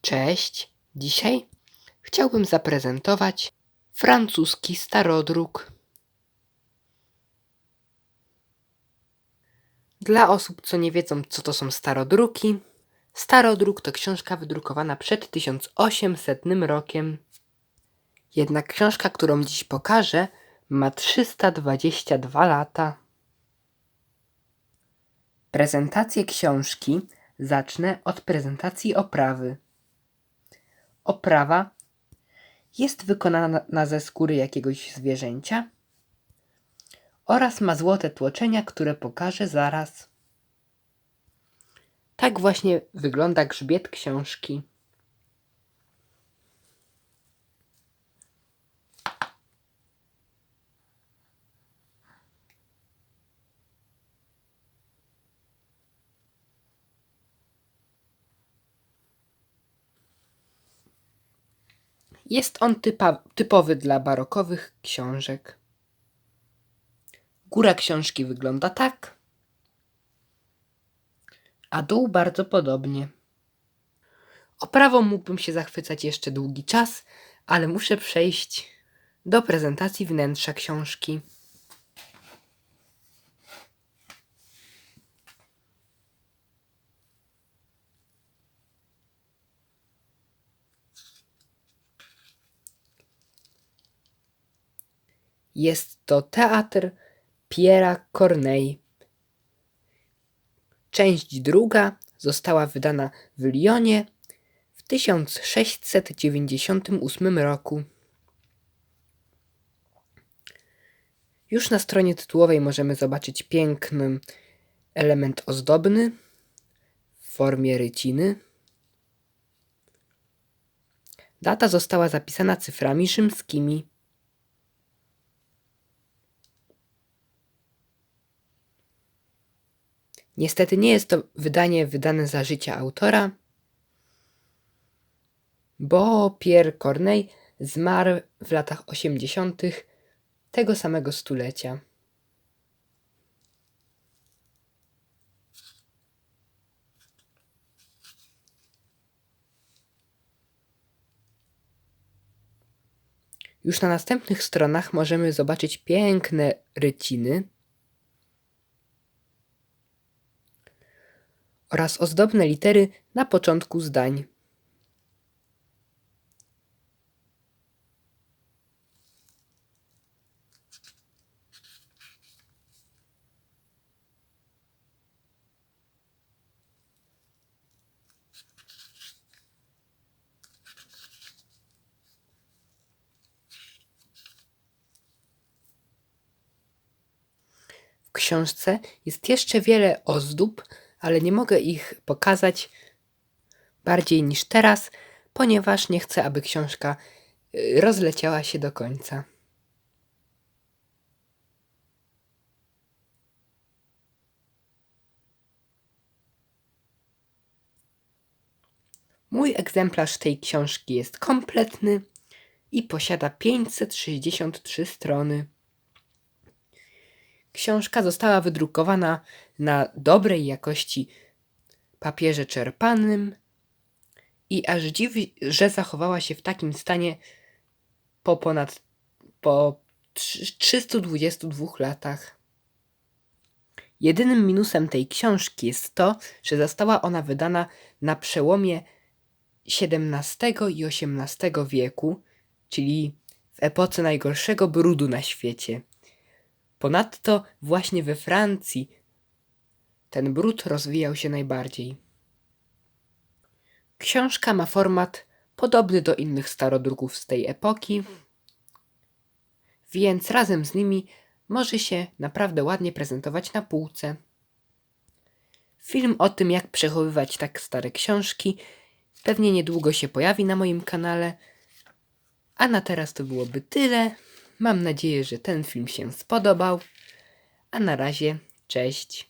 Cześć. Dzisiaj chciałbym zaprezentować francuski starodruk. Dla osób, co nie wiedzą, co to są starodruki, starodruk to książka wydrukowana przed 1800 rokiem. Jednak książka, którą dziś pokażę, ma 322 lata. Prezentację książki zacznę od prezentacji oprawy. Oprawa jest wykonana ze skóry jakiegoś zwierzęcia oraz ma złote tłoczenia, które pokażę zaraz. Tak właśnie wygląda grzbiet książki. Jest on typa, typowy dla barokowych książek. Góra książki wygląda tak, a dół bardzo podobnie. Oprawą mógłbym się zachwycać jeszcze długi czas, ale muszę przejść do prezentacji wnętrza książki. Jest to teatr Pierre'a Corneille. Część druga została wydana w Lyonie w 1698 roku. Już na stronie tytułowej możemy zobaczyć piękny element ozdobny w formie ryciny. Data została zapisana cyframi rzymskimi. Niestety nie jest to wydanie wydane za życia autora, bo Pierre Corneille zmarł w latach 80. tego samego stulecia. Już na następnych stronach możemy zobaczyć piękne ryciny oraz ozdobne litery na początku zdań. W książce jest jeszcze wiele ozdób, ale nie mogę ich pokazać bardziej niż teraz, ponieważ nie chcę, aby książka y, rozleciała się do końca. Mój egzemplarz tej książki jest kompletny i posiada 563 strony. Książka została wydrukowana na dobrej jakości papierze czerpanym i aż dziwi, że zachowała się w takim stanie po ponad po 322 latach. Jedynym minusem tej książki jest to, że została ona wydana na przełomie XVII i XVIII wieku, czyli w epoce najgorszego brudu na świecie. Ponadto właśnie we Francji ten brud rozwijał się najbardziej. Książka ma format podobny do innych starodruków z tej epoki, więc razem z nimi może się naprawdę ładnie prezentować na półce. Film o tym, jak przechowywać tak stare książki, pewnie niedługo się pojawi na moim kanale. A na teraz to byłoby tyle. Mam nadzieję, że ten film się spodobał. A na razie, cześć.